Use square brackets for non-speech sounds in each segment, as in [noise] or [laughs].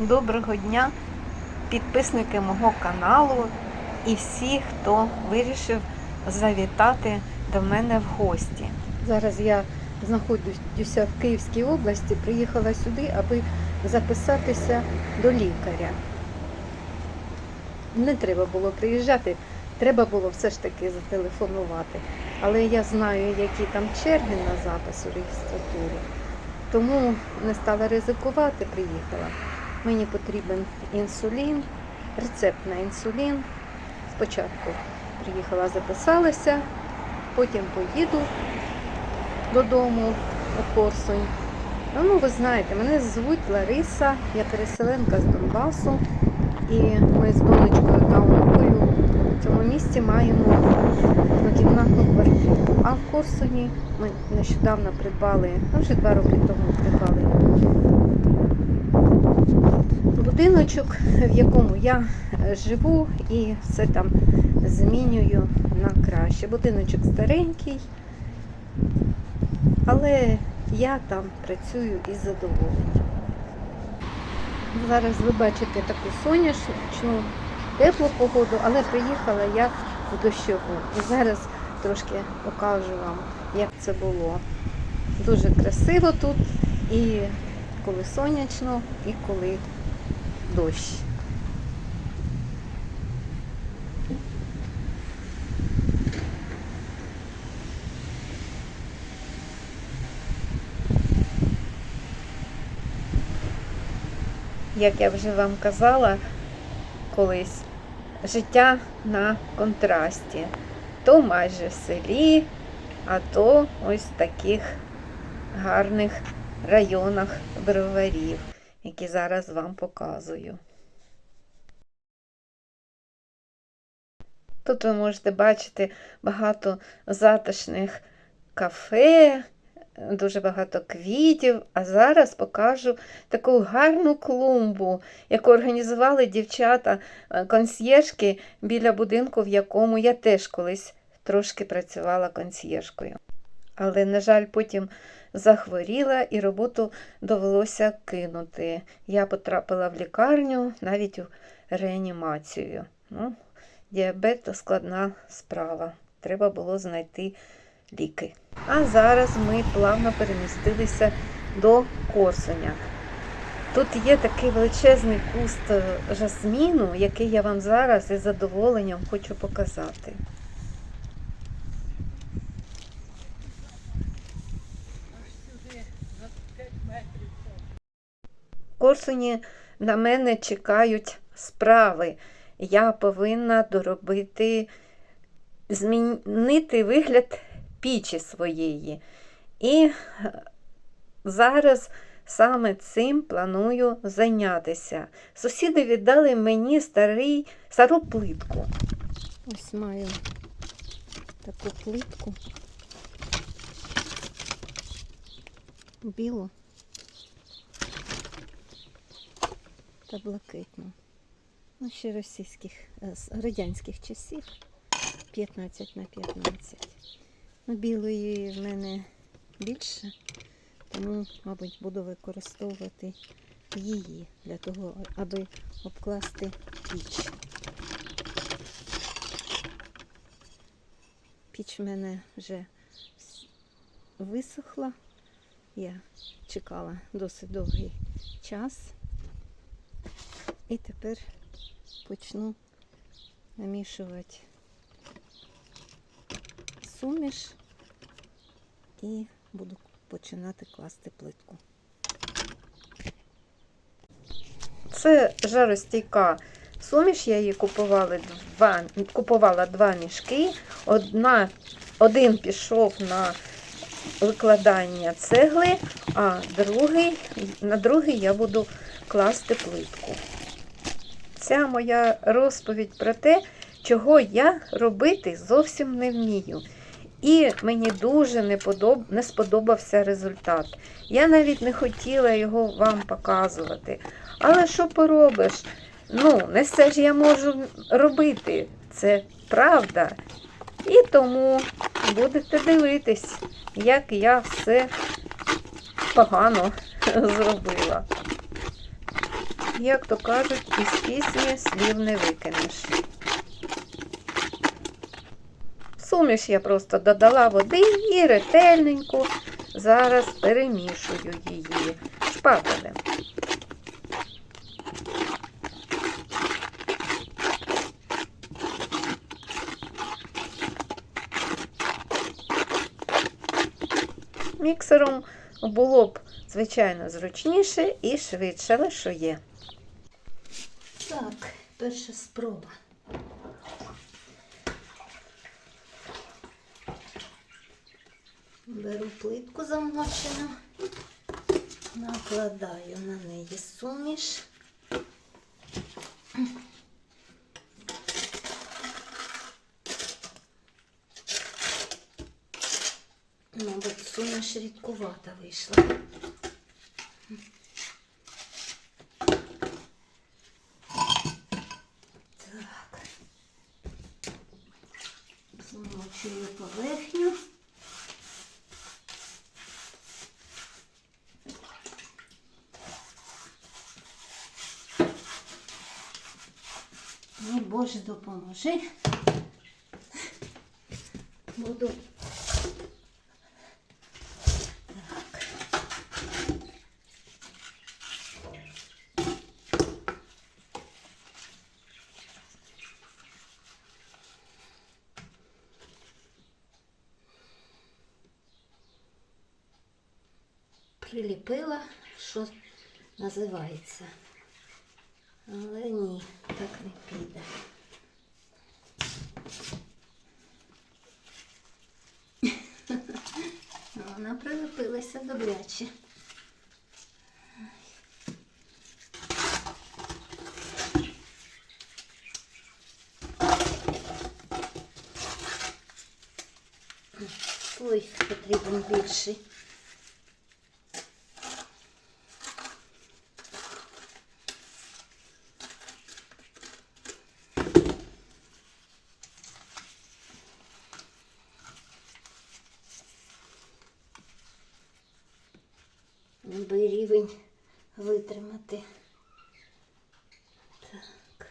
Доброго дня, підписники мого каналу і всі, хто вирішив завітати до мене в гості. Зараз я знаходжуся в Київській області, приїхала сюди, аби записатися до лікаря. Не треба було приїжджати, треба було все ж таки зателефонувати. Але я знаю, які там черги на запис у реєстратурі. Тому не стала ризикувати, приїхала. Мені потрібен інсулін, рецепт на інсулін. Спочатку приїхала, записалася, потім поїду додому у Корсунь. Ну, ви знаєте, мене звуть Лариса, я переселенка з Донбасу. І ми з донечкою та онукою в цьому місті маємо однокімнатну квартиру. А в Корсуні ми нещодавно придбали, ну вже два роки тому придбали будиночок, в якому я е, живу і все там змінюю на краще. Будиночок старенький, але я там працюю із задоволенням. Зараз ви бачите таку сонячну, теплу погоду, але приїхала я в дощову. І зараз трошки покажу вам, як це було. Дуже красиво тут, і коли сонячно, і коли дощ. Як я вже вам казала колись, життя на контрасті. То майже в селі, а то ось таких гарних районах броварів, які зараз вам показую. Тут ви можете бачити багато затишних кафе, дуже багато квітів, а зараз покажу таку гарну клумбу, яку організували дівчата е, консьєржки біля будинку, в якому я теж колись трошки працювала консьєржкою. Але, на жаль, потім захворіла і роботу довелося кинути. Я потрапила в лікарню навіть у реанімацію. Ну, діабет складна справа. Треба було знайти ліки. А зараз ми плавно перемістилися до Корсуня. Тут є такий величезний куст е, жасміну, який я вам зараз із задоволенням хочу показати. Корсуні на мене чекають справи. Я повинна доробити, змінити вигляд пічі своєї. І е, зараз саме цим планую зайнятися. Сусіди віддали мені старий, стару плитку. Ось маю таку плитку. Білу та блакитну. Ну, ще російських, е, з радянських часів 15 на 15. Ну, білої в мене більше, тому, мабуть, буду використовувати її для того, аби обкласти піч. Піч в мене вже висохла. Я чекала досить довгий час. І тепер почну намішувати суміш і буду починати класти плитку. Це жаростійка суміш, я її купувала два, купувала два мішки. Одна, один пішов на викладання цегли, а другий, на другий я буду класти плитку. Ця моя розповідь про те, чого я робити зовсім не вмію. І мені дуже не, подоб... не сподобався результат. Я навіть не хотіла його вам показувати. Але що поробиш? Ну, не все ж я можу робити. Це правда. І тому будете дивитись, як я все погано [laughs] зробила. Як то кажуть, із пісні слів не викинеш. Суміш я просто додала води і ретельненько зараз перемішую її шпателем. Міксером було б, звичайно, зручніше і швидше, але що є. Так, перша спроба. Беру плитку замочену, накладаю на неї суміш. Мабуть, суміш рідкувата вийшла. Так. Замочую поверхню. Ой, Боже, допоможи. Буду. Так. Приліпила, що називається. Але ні, так не піде. [laughs] Вона прилепилася добряче. Слой потрібен більший. аби рівень витримати. Так.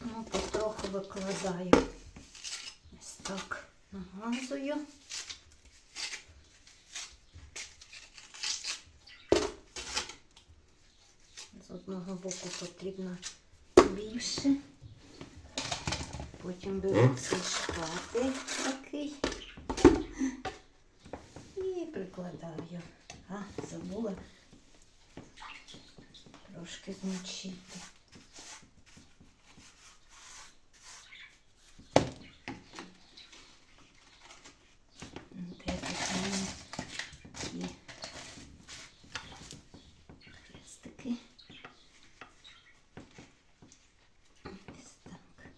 Ну, потроху викладаю. Ось так намазую. З одного боку потрібно більше. Потім беру цей шпатель такий і прикладаю. А, забула трошки змочити. Де тут у мене такі хрестики. Ось так.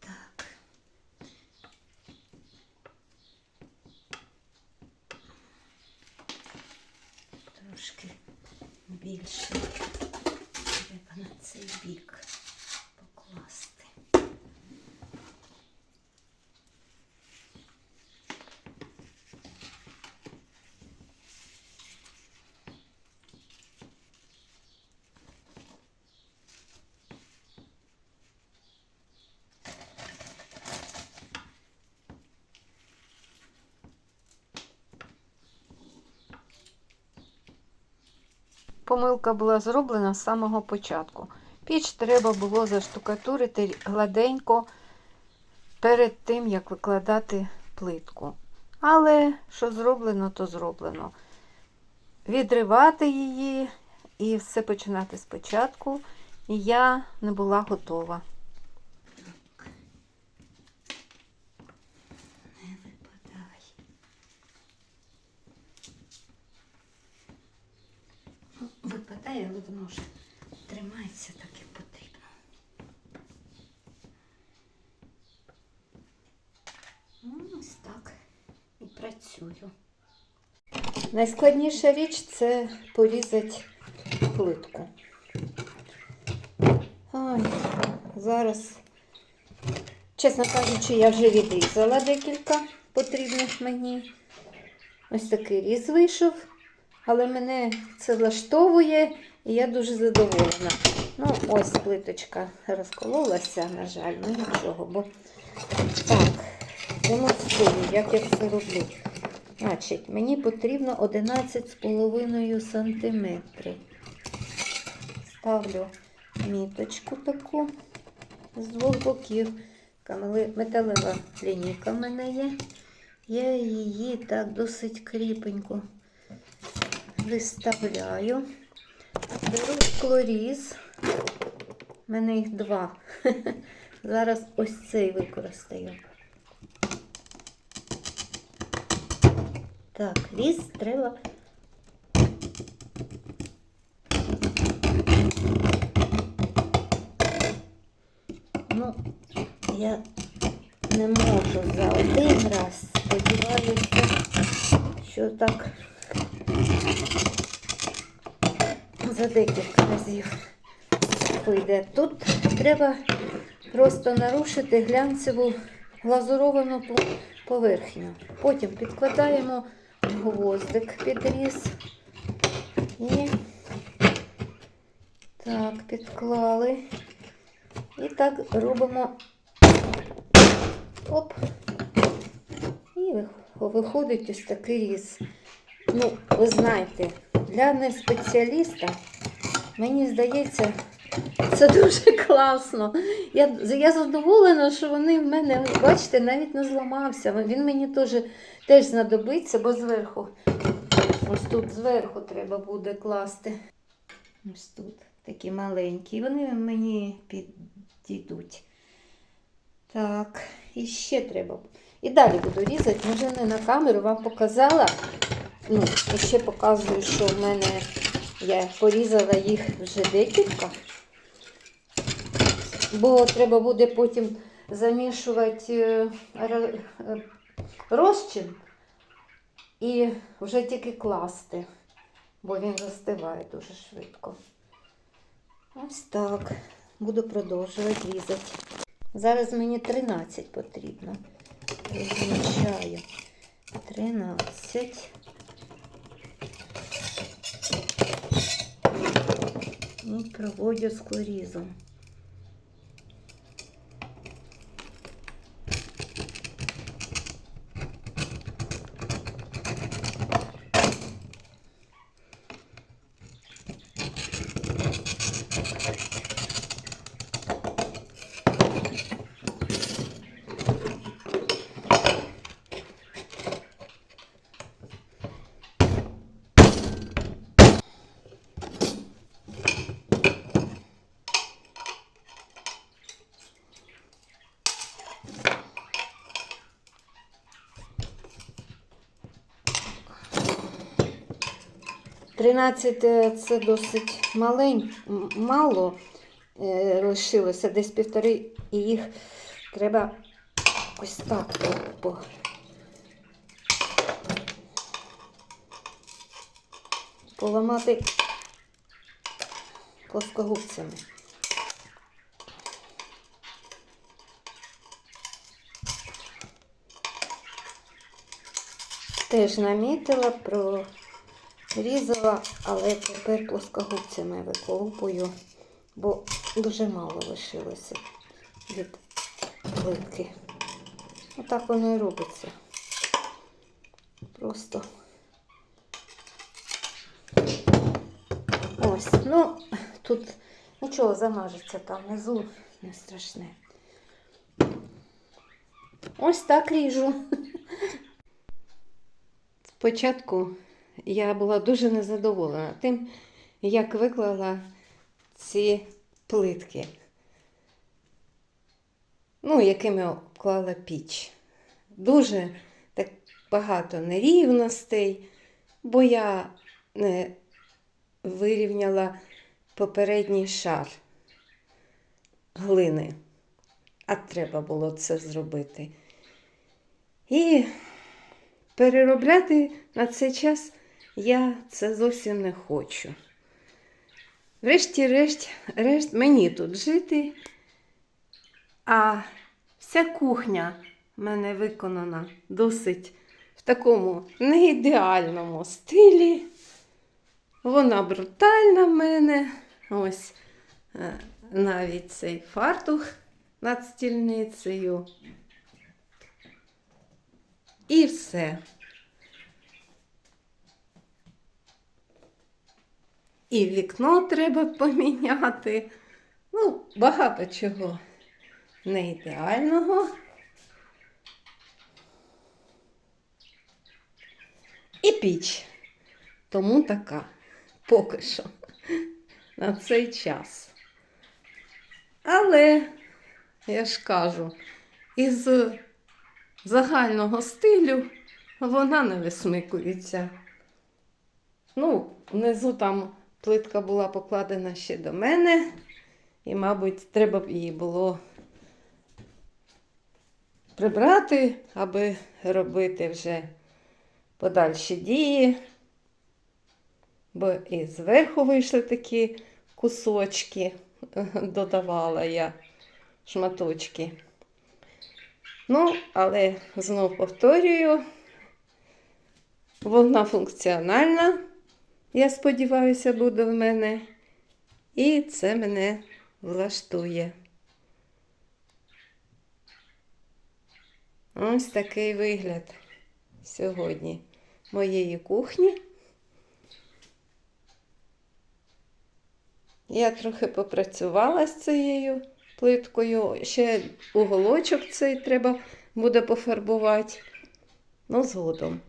Так. Трошки більше треба на цей бік покласти. Помилка була зроблена з самого початку. Піч треба було заштукатурити гладенько перед тим, як викладати плитку. Але що зроблено, то зроблено. Відривати її і все починати спочатку я не була готова. воно вже тримається так, як потрібно. Ну, Ось так і працюю. Найскладніша річ це порізати плитку. Ой, зараз, чесно кажучи, я вже відрізала декілька потрібних мені. Ось такий різ вийшов, але мене це влаштовує і я дуже задоволена. Ну, ось плиточка розкололася, на жаль, ну нічого, бо так, демонструю, як я це роблю. Значить, мені потрібно 11,5 сантиметрів. Ставлю міточку таку з двох боків. Металева лінійка в мене є. Я її так досить кріпенько виставляю. Беру склоріз. У мене їх два. [laughs] Зараз ось цей використаю. Так, ліс треба. Ну, я не можу за один раз. Сподіваюся, що так за декілька разів вийде. Тут треба просто нарушити глянцеву глазуровану поверхню. Потім підкладаємо гвоздик підріз і так, підклали. І так робимо оп. І виходить ось такий різ. Ну, ви знаєте, для неспеціаліста, мені здається, це дуже класно. Я, я задоволена, що вони в мене, бачите, навіть не зламався. Він мені теж, теж знадобиться, бо зверху, ось тут зверху треба буде класти. Ось тут такі маленькі. Вони мені підійдуть. Так, і ще треба. І далі буду різати. Може не на камеру вам показала. Ну, ще показую, що в мене я порізала їх вже декілька. Бо треба буде потім замішувати е, е, розчин і вже тільки класти, бо він застиває дуже швидко. Ось так. Буду продовжувати різати. Зараз мені 13 потрібно. Розмічаю. 13. І проводю склорізом. Тринадцять е, це досить малень, мало е, лишилося, десь півтори, і їх треба ось так по- поламати плоскогубцями. Теж намітила, прорізала, але тепер плоскогубцями виколупую, бо дуже мало лишилося від плитки. Отак воно і робиться. Просто ось. Ну, тут нічого замажеться там внизу, не страшне. Ось так ріжу. [laughs] Спочатку я була дуже незадоволена тим, як виклала ці плитки, ну, якими обклала піч. Дуже так багато нерівностей, бо я не вирівняла попередній шар глини. А треба було це зробити. І переробляти на цей час я це зовсім не хочу. Врешті-решт, решт, мені тут жити. А вся кухня в мене виконана досить в такому неідеальному стилі. Вона брутальна в мене. Ось е, навіть цей фартух над стільницею. І все. І вікно треба поміняти. Ну, багато чого не ідеального. І піч. Тому така поки що на цей час. Але, я ж кажу, із загального стилю вона не висмикується. Ну, внизу там плитка була покладена ще до мене, і, мабуть, треба б її було прибрати, аби робити вже подальші дії. Бо і зверху вийшли такі кусочки, [laughs] додавала я шматочки. Ну, але знов повторюю, вона функціональна, я сподіваюся, буде в мене. І це мене влаштує. Ось такий вигляд сьогодні моєї кухні. Я трохи попрацювала з цією плиткою. Ще уголочок цей треба буде пофарбувати. Ну, згодом.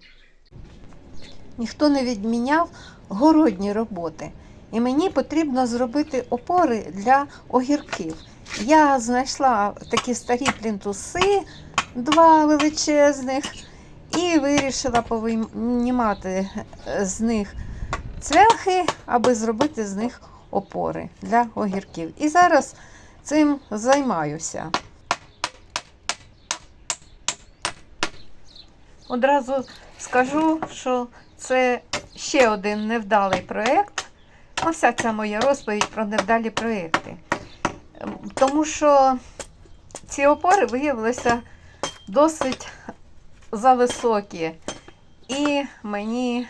Ніхто не відміняв городні роботи. І мені потрібно зробити опори для огірків. Я знайшла такі старі плінтуси, два величезних, і вирішила повинімати з них цвяхи, аби зробити з них опори для огірків. І зараз цим займаюся. Одразу скажу, що це ще один невдалий проєкт. Ну, вся ця моя розповідь про невдалі проєкти. Тому що ці опори виявилися досить зависокі, і мені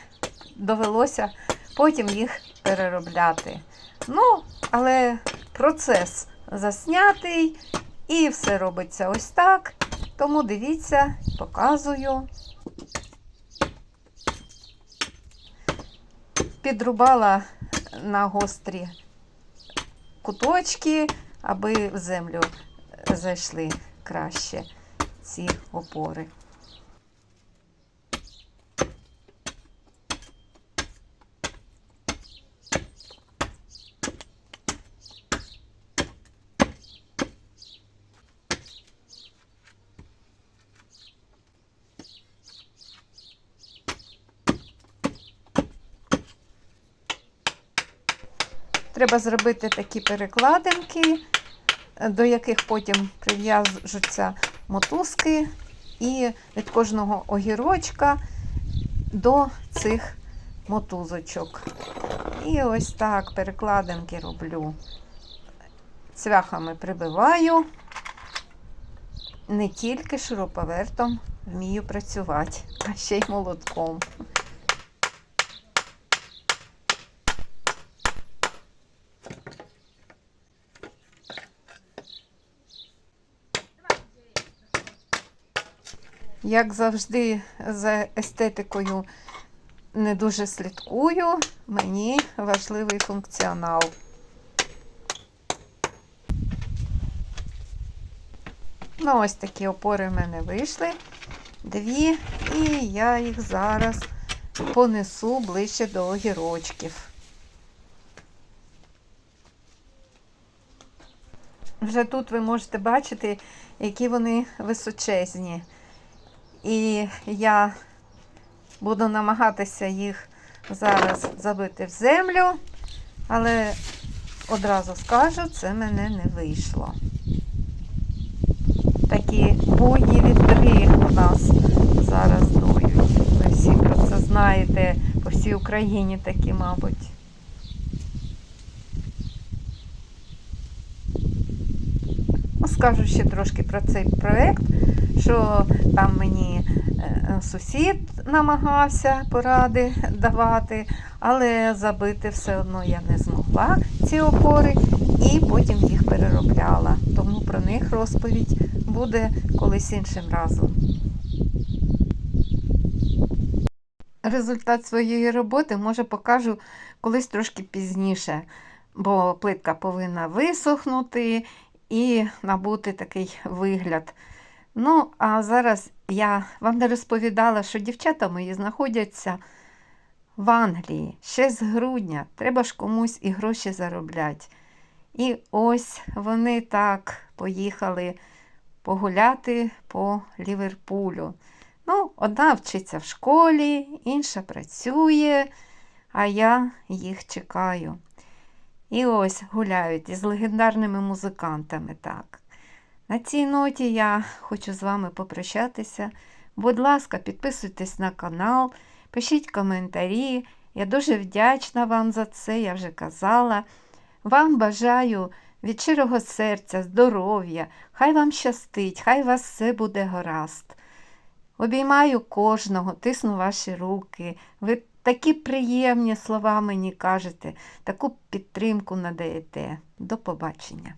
довелося потім їх переробляти. Ну, але процес заснятий, і все робиться ось так. Тому дивіться, показую. Підрубала на гострі куточки, аби в землю зайшли краще ці опори. Треба зробити такі перекладинки, до яких потім прив'яжуться мотузки, і від кожного огірочка до цих мотузочок. І ось так перекладинки роблю. Цвяхами прибиваю, не тільки шуруповертом вмію працювати, а ще й молотком. Як завжди, за естетикою не дуже слідкую, мені важливий функціонал. Ну, ось такі опори в мене вийшли. Дві, і я їх зараз понесу ближче до огірочків. Вже тут ви можете бачити, які вони височезні. І я буду намагатися їх зараз забити в землю, але одразу скажу, це мене не вийшло. Такі буйні вітри у нас зараз дують. Ви всі про це знаєте, по всій Україні такі, мабуть. Ну, Скажу ще трошки про цей проект, що там мені е, сусід намагався поради давати, але забити все одно я не змогла ці опори і потім їх переробляла. Тому про них розповідь буде колись іншим разом. Результат своєї роботи може покажу колись трошки пізніше, бо плитка повинна висохнути і набути такий вигляд. Ну, а зараз я вам не розповідала, що дівчата мої знаходяться в Англії ще з грудня. Треба ж комусь і гроші заробляти. І ось вони так поїхали погуляти по Ліверпулю. Ну, одна вчиться в школі, інша працює, а я їх чекаю. І ось гуляють із легендарними музикантами так. На цій ноті я хочу з вами попрощатися. Будь ласка, підписуйтесь на канал, пишіть коментарі. Я дуже вдячна вам за це, я вже казала. Вам бажаю від щирого серця, здоров'я, хай вам щастить, хай вас все буде гаразд. Обіймаю кожного, тисну ваші руки. Ви такі приємні слова мені кажете, таку підтримку надаєте. До побачення.